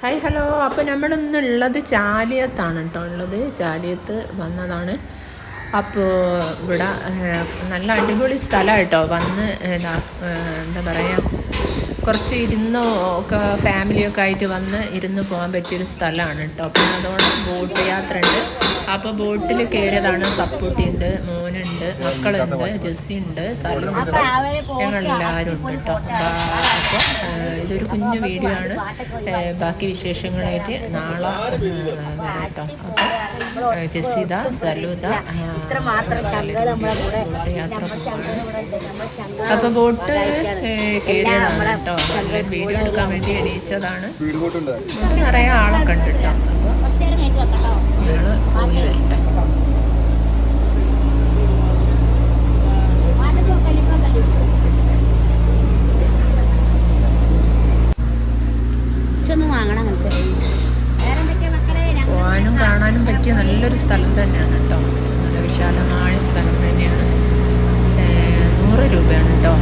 Hi hello. അപ്പോൾ നമ്മളിന്നുള്ളത് ചാലിയത്താണ് കേട്ടോ ഉള്ളത്. ചാലിയത്ത് വന്നതാണ്. അപ്പോൾ ഇവിടെ നല്ല അടിപൊളി സ്ഥലമാണ് കേട്ടോ. വന്ന് എന്താ പറയുക കുറച്ച് ഇരുന്നോ ഒക്കെ ഫാമിലിയൊക്കെ ആയിട്ട് വന്ന് ഇരുന്ന് പോകാൻ പറ്റിയൊരു സ്ഥലമാണ് കേട്ടോ. പിന്നെ അതോടെ ബോട്ട് യാത്ര ഉണ്ട് അപ്പോൾ ബോട്ടിൽ കയറിയതാണ് സപ്പോർട്ട് ഉണ്ട് മോനുണ്ട് മക്കളുണ്ട് ജെസ്സി ഉണ്ട് സലുണ്ട് ഞങ്ങളെല്ലാവരും ഉണ്ട് കേട്ടോ. അപ്പോൾ ഇതൊരു കുഞ്ഞു വീഡിയോ ആണ്. ബാക്കി വിശേഷങ്ങളായിട്ട് നാളെ വരാം കേട്ടോ. അപ്പോൾ ജെസ്സിത സലൂത ബോട്ട് യാത്ര പോവാണ് അപ്പൊ ബോട്ട് കയറിയതാണ് കേട്ടോ. നല്ലൊരു വീഡിയോ എടുക്കാൻ വേണ്ടി എണീച്ചതാണ്. സ്പീഡ് ബോട്ട് ഉണ്ട്. ബോട്ട് നിറയെ ആളൊക്കെ ഉണ്ട് കേട്ടോ അപ്പൊ പോകാനും കാണാനും പറ്റിയ നല്ലൊരു സ്ഥലം തന്നെയാണ് കേട്ടോ. നല്ല വിശാലമായ സ്ഥലം തന്നെയാണ്. നൂറ് രൂപയാണ് കേട്ടോ.